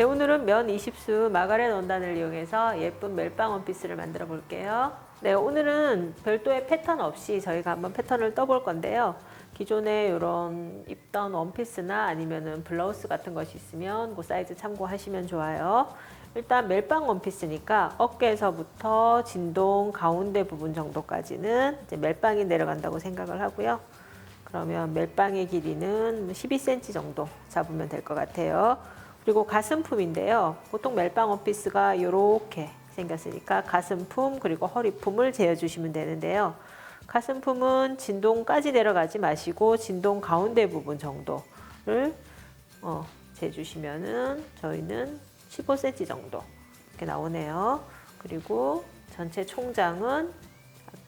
네, 오늘은 면 20수 마가렛 원단을 이용해서 예쁜 멜빵 원피스를 만들어 볼게요. 네, 오늘은 별도의 패턴 없이 저희가 한번 패턴을 떠볼 건데요. 기존에 이런 입던 원피스나 아니면은 블라우스 같은 것이 있으면 그 사이즈 참고하시면 좋아요. 일단 멜빵 원피스니까 어깨에서부터 진동 가운데 부분 정도까지는 이제 멜빵이 내려간다고 생각을 하고요. 그러면 멜빵의 길이는 12cm 정도 잡으면 될 것 같아요. 그리고 가슴품인데요. 보통 멜빵 원피스가 이렇게 생겼으니까 가슴품 그리고 허리품을 재어주시면 되는데요. 가슴품은 진동까지 내려가지 마시고 진동 가운데 부분 정도를 어, 재주시면은 저희는 15cm 정도 이렇게 나오네요. 그리고 전체 총장은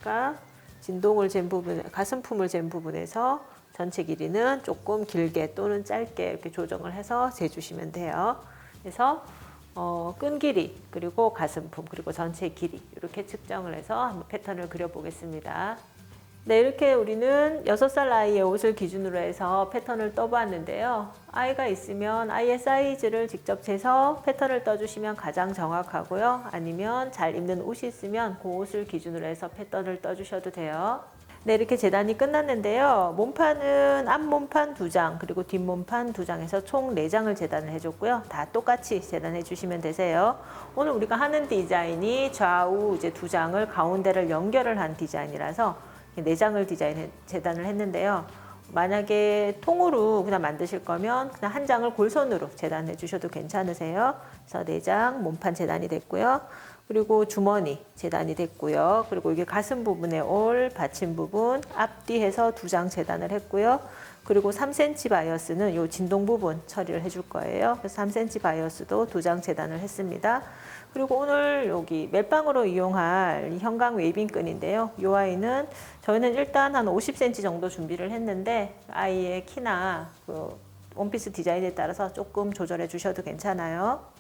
아까 진동을 잰 부분, 가슴품을 잰 부분에서 전체 길이는 조금 길게 또는 짧게 이렇게 조정을 해서 재주시면 돼요. 그래서 어, 끈 길이 그리고 가슴품 그리고 전체 길이 이렇게 측정을 해서 한번 패턴을 그려보겠습니다. 네, 이렇게 우리는 6살 아이의 옷을 기준으로 해서 패턴을 떠보았는데요. 아이가 있으면 아이의 사이즈를 직접 재서 패턴을 떠주시면 가장 정확하고요. 아니면 잘 입는 옷이 있으면 그 옷을 기준으로 해서 패턴을 떠주셔도 돼요. 네, 이렇게 재단이 끝났는데요. 몸판은 앞몸판 두 장, 그리고 뒷몸판 두 장에서 총 네 장을 재단을 해줬고요. 다 똑같이 재단해 주시면 되세요. 오늘 우리가 하는 디자인이 좌우 이제 두 장을 가운데를 연결을 한 디자인이라서 네 장을 디자인 재단을 했는데요. 만약에 통으로 그냥 만드실 거면 그냥 한 장을 골선으로 재단해 주셔도 괜찮으세요. 그래서 네 장 몸판 재단이 됐고요. 그리고 주머니 재단이 됐고요. 그리고 이게 가슴 부분에 올 받침 부분 앞뒤 해서 두 장 재단을 했고요. 그리고 3cm 바이어스는 요 진동 부분 처리를 해줄 거예요. 그래서 3cm 바이어스도 두 장 재단을 했습니다. 그리고 오늘 여기 멜빵으로 이용할 이 형광 웨이빙 끈인데요. 이 아이는 저희는 일단 한 50cm 정도 준비를 했는데 아이의 키나 그 원피스 디자인에 따라서 조금 조절해 주셔도 괜찮아요.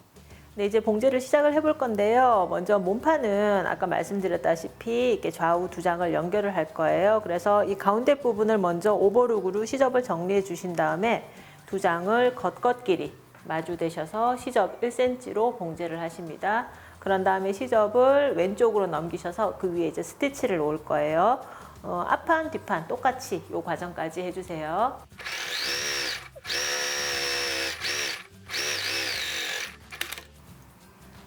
네, 이제 봉제를 시작을 해볼 건데요. 먼저 몸판은 아까 말씀드렸다시피 이렇게 좌우 두 장을 연결을 할 거예요. 그래서 이 가운데 부분을 먼저 오버룩으로 시접을 정리해 주신 다음에 두 장을 겉겉 길이 마주 대셔서 시접 1cm로 봉제를 하십니다. 그런 다음에 시접을 왼쪽으로 넘기셔서 그 위에 이제 스티치를 놓을 거예요. 어, 앞판, 뒷판 똑같이 이 과정까지 해주세요.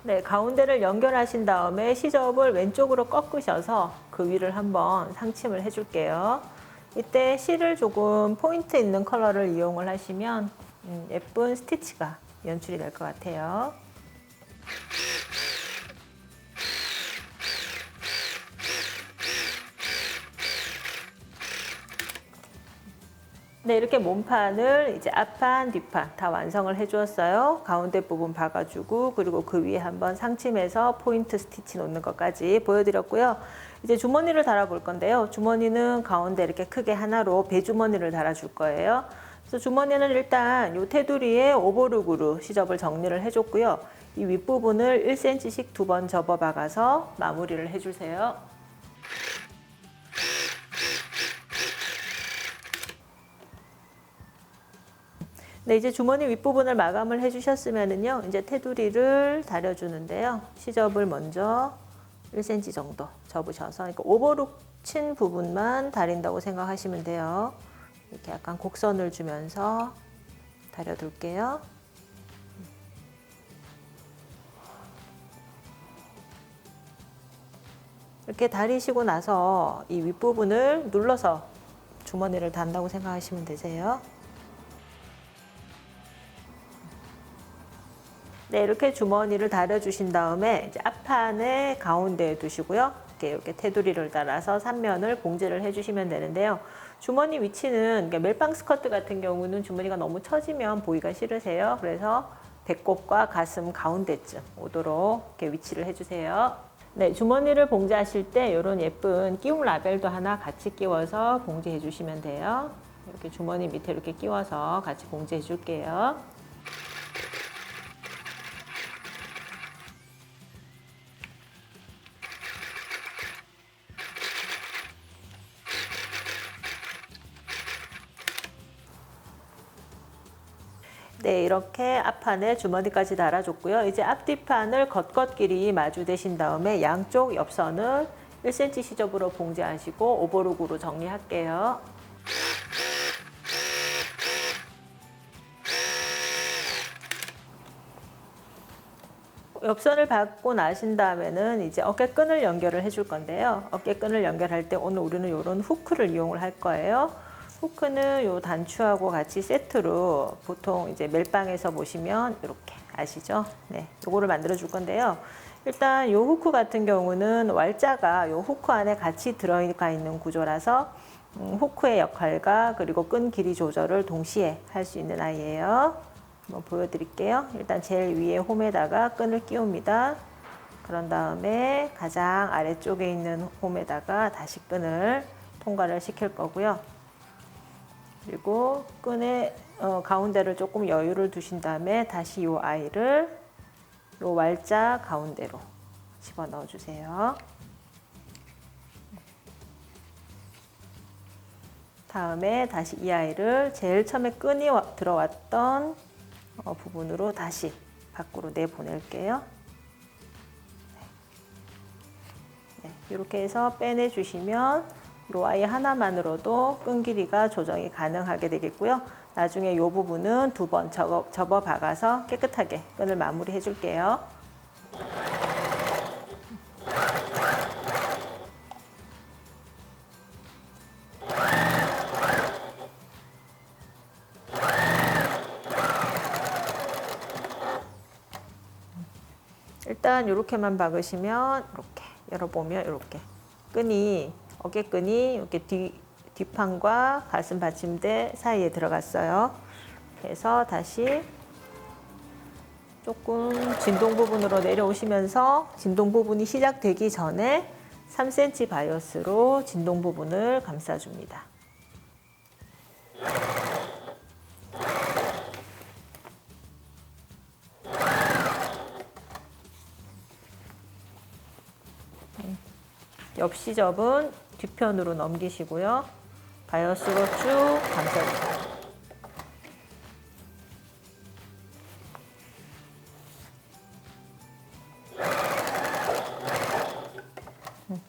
네, 가운데를 연결하신 다음에 시접을 왼쪽으로 꺾으셔서 그 위를 한번 상침을 해줄게요. 이때 실을 조금 포인트 있는 컬러를 이용을 하시면 음, 예쁜 스티치가 연출이 될 것 같아요. 네, 이렇게 몸판을 이제 앞판, 뒷판 다 완성을 해주었어요. 가운데 부분 박아주고 그리고 그 위에 한번 상침해서 포인트 스티치 놓는 것까지 보여드렸고요. 이제 주머니를 달아볼 건데요. 주머니는 가운데 이렇게 크게 하나로 배주머니를 달아줄 거예요. 그래서 주머니는 일단 이 테두리에 오버룩으로 시접을 정리를 해줬고요. 이 윗부분을 1cm씩 두 번 접어 박아서 마무리를 해주세요. 네, 이제 주머니 윗부분을 마감을 해주셨으면은요, 이제 테두리를 다려주는데요. 시접을 먼저 1cm 정도 접으셔서, 그러니까 오버룩 친 부분만 다린다고 생각하시면 돼요. 이렇게 약간 곡선을 주면서 다려둘게요. 이렇게 다리시고 나서 이 윗부분을 눌러서 주머니를 단다고 생각하시면 되세요. 네, 이렇게 주머니를 다려주신 다음에 이제 앞판의 가운데에 두시고요. 이렇게, 이렇게 테두리를 따라서 3면을 봉제를 해주시면 되는데요. 주머니 위치는 그러니까 멜빵 스커트 같은 경우는 주머니가 너무 처지면 보기가 싫으세요. 그래서 배꼽과 가슴 가운데쯤 오도록 이렇게 위치를 해주세요. 네, 주머니를 봉제하실 때 이런 예쁜 끼움 라벨도 하나 같이 끼워서 봉제해 주시면 돼요. 이렇게 주머니 밑에 이렇게 끼워서 같이 봉제해 줄게요. 네, 이렇게 앞판에 주머니까지 달아줬고요. 이제 앞뒤판을 겉겉끼리 마주대신 다음에 양쪽 옆선을 1cm 시접으로 봉제하시고 오버룩으로 정리할게요. 옆선을 받고 나신 다음에는 이제 어깨끈을 연결을 해줄 건데요. 어깨끈을 연결할 때 오늘 우리는 이런 후크를 이용을 할 거예요. 후크는 요 단추하고 같이 세트로 보통 이제 멜빵에서 보시면 이렇게 아시죠? 네, 요거를 만들어 줄 건데요. 일단 요 후크 같은 경우는 왈자가 요 후크 안에 같이 들어가 있는 구조라서 음, 후크의 역할과 그리고 끈 길이 조절을 동시에 할 수 있는 아이예요. 한번 보여드릴게요. 일단 제일 위에 홈에다가 끈을 끼웁니다. 그런 다음에 가장 아래쪽에 있는 홈에다가 다시 끈을 통과를 시킬 거고요. 그리고 끈의 어, 가운데를 조금 여유를 두신 다음에 다시 이 아이를 이 왈자 가운데로 집어 넣어 주세요. 다음에 다시 이 아이를 제일 처음에 끈이 와- 들어왔던 어, 부분으로 다시 밖으로 내보낼게요. 네, 이렇게 해서 빼내 주시면 이 아이 하나만으로도 끈 길이가 조정이 가능하게 되겠고요. 나중에 이 부분은 두 번 접어, 접어 박아서 깨끗하게 끈을 마무리 해 줄게요. 일단 이렇게만 박으시면 이렇게 열어보면 이렇게 끈이 어깨끈이 이렇게 뒤 뒷판과 가슴 받침대 사이에 들어갔어요. 그래서 다시 조금 진동 부분으로 내려오시면서 진동 부분이 시작되기 전에 3cm 바이어스로 진동 부분을 감싸줍니다. 옆 시접은 뒤편으로 넘기시고요. 바이어스로 쭉 감싸주세요. 음.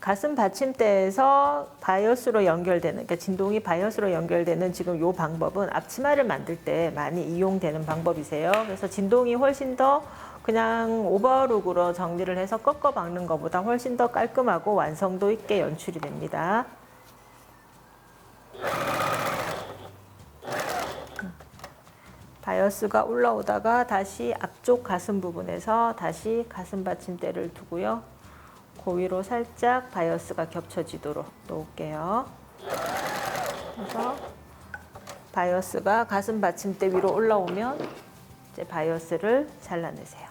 가슴 받침대에서 바이어스로 연결되는, 그러니까 진동이 바이어스로 연결되는 지금 이 방법은 앞치마를 만들 때 많이 이용되는 방법이세요. 그래서 진동이 훨씬 더 그냥 오버룩으로 정리를 해서 꺾어 박는 것보다 훨씬 더 깔끔하고 완성도 있게 연출이 됩니다. 바이어스가 올라오다가 다시 앞쪽 가슴 부분에서 다시 가슴 받침대를 두고요. 그 위로 살짝 바이어스가 겹쳐지도록 놓을게요. 그래서 바이어스가 가슴 받침대 위로 올라오면 이제 바이어스를 잘라내세요.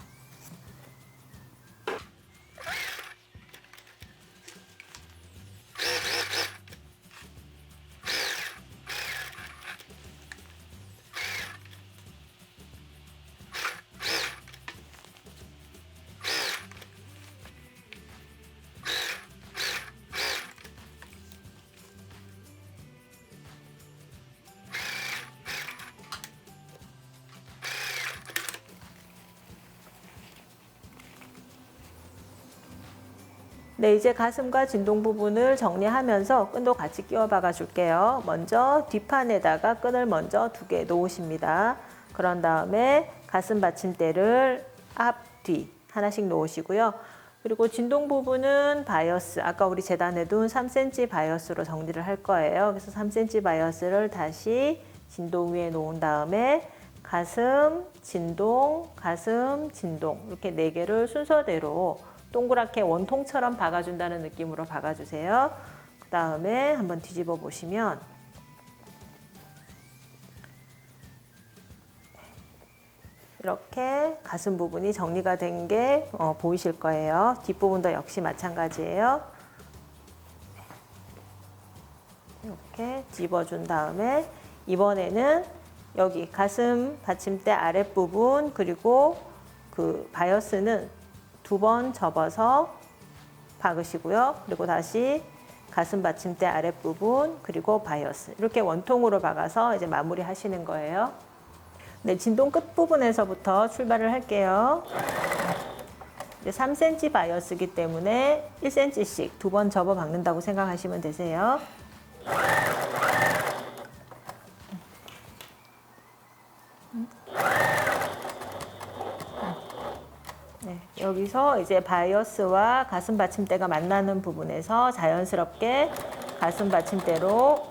네, 이제 가슴과 진동 부분을 정리하면서 끈도 같이 끼워 박아 줄게요. 먼저 뒷판에다가 끈을 먼저 두 개 놓으십니다. 그런 다음에 가슴 받침대를 앞, 뒤 하나씩 놓으시고요. 그리고 진동 부분은 바이어스, 아까 우리 재단해 둔 3cm 바이어스로 정리를 할 거예요. 그래서 3cm 바이어스를 다시 진동 위에 놓은 다음에 가슴, 진동, 가슴, 진동 이렇게 네 개를 순서대로 동그랗게 원통처럼 박아준다는 느낌으로 박아주세요. 그 다음에 한번 뒤집어 보시면 이렇게 가슴 부분이 정리가 된게 어, 보이실 거예요. 뒷부분도 역시 마찬가지예요. 이렇게 집어준 다음에 이번에는 여기 가슴 받침대 아랫부분 그리고 그 바이어스는 두 번 접어서 박으시고요. 그리고 다시 가슴 받침대 아랫부분 그리고 바이어스 이렇게 원통으로 박아서 이제 마무리 하시는 거예요. 네, 진동 끝 부분에서부터 출발을 할게요. 이제 3cm 바이어스기 때문에 1cm씩 두 번 접어 박는다고 생각하시면 되세요. 여기서 이제 바이어스와 가슴 받침대가 만나는 부분에서 자연스럽게 가슴 받침대로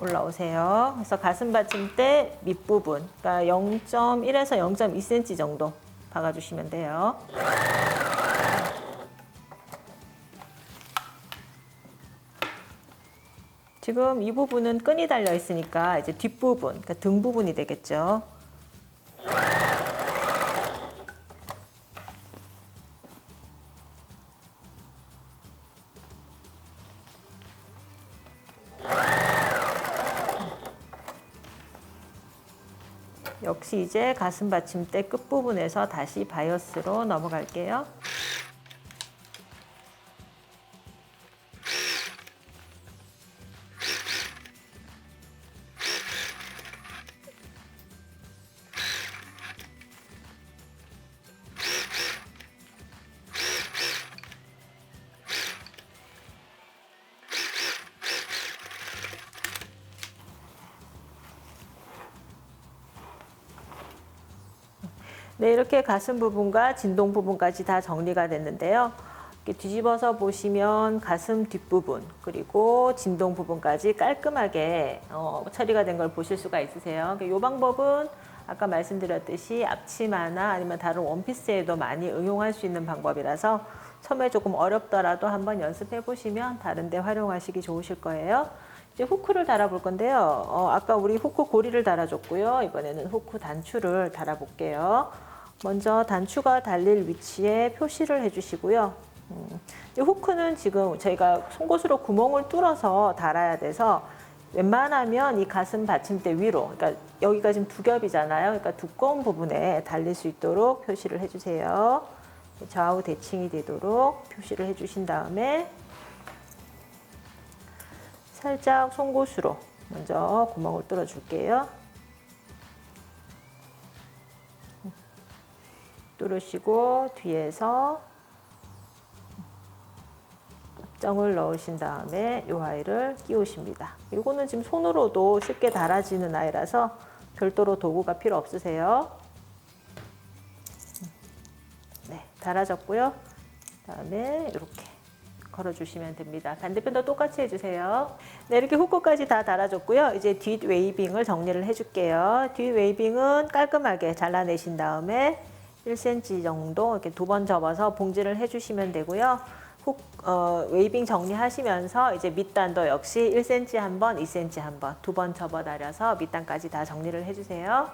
올라오세요. 그래서 가슴 받침대 밑부분, 그러니까 0.1에서 0.2cm 정도 박아주시면 돼요. 지금 이 부분은 끈이 달려 있으니까 이제 뒷부분, 그러니까 등 부분이 되겠죠. 역시 이제 가슴 받침대 끝부분에서 다시 바이어스로 넘어갈게요. 네, 이렇게 가슴 부분과 진동 부분까지 다 정리가 됐는데요. 이렇게 뒤집어서 보시면 가슴 뒷부분 그리고 진동 부분까지 깔끔하게 어, 처리가 된 걸 보실 수가 있으세요. 이 방법은 아까 말씀드렸듯이 앞치마나 아니면 다른 원피스에도 많이 응용할 수 있는 방법이라서 처음에 조금 어렵더라도 한번 연습해 보시면 다른 데 활용하시기 좋으실 거예요. 이제 후크를 달아볼 건데요. 어, 아까 우리 후크 고리를 달아줬고요. 이번에는 후크 단추를 달아볼게요. 먼저 단추가 달릴 위치에 표시를 해주시고요. 음, 이 후크는 지금 저희가 송곳으로 구멍을 뚫어서 달아야 돼서 웬만하면 이 가슴 받침대 위로, 그러니까 여기가 지금 두 겹이잖아요. 그러니까 두꺼운 부분에 달릴 수 있도록 표시를 해주세요. 좌우 대칭이 되도록 표시를 해주신 다음에 살짝 송곳으로 먼저 구멍을 뚫어 줄게요. 뚫으시고 뒤에서 점을 넣으신 다음에 이 아이를 끼우십니다. 이거는 지금 손으로도 쉽게 달아지는 아이라서 별도로 도구가 필요 없으세요. 네, 달아졌고요. 다음에 이렇게 걸어주시면 됩니다. 반대편도 똑같이 해주세요. 네, 이렇게 후크까지 다 달아줬고요. 이제 뒷 웨이빙을 정리를 해줄게요. 뒷 웨이빙은 깔끔하게 잘라내신 다음에 1cm 정도 이렇게 두 번 접어서 봉지를 해주시면 되고요. 훅 어, 웨이빙 정리하시면서 이제 밑단도 역시 1cm 한 번, 2cm 한 번, 두 번 접어 달여서 밑단까지 다 정리를 해주세요.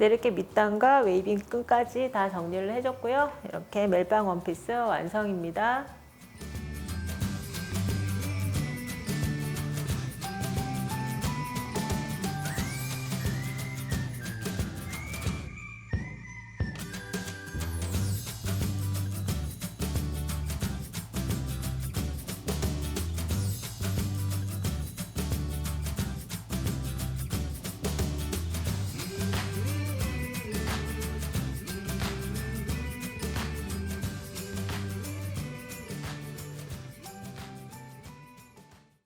네, 이렇게 밑단과 웨이빙 끈까지 다 정리를 해줬고요. 이렇게 멜빵 원피스 완성입니다.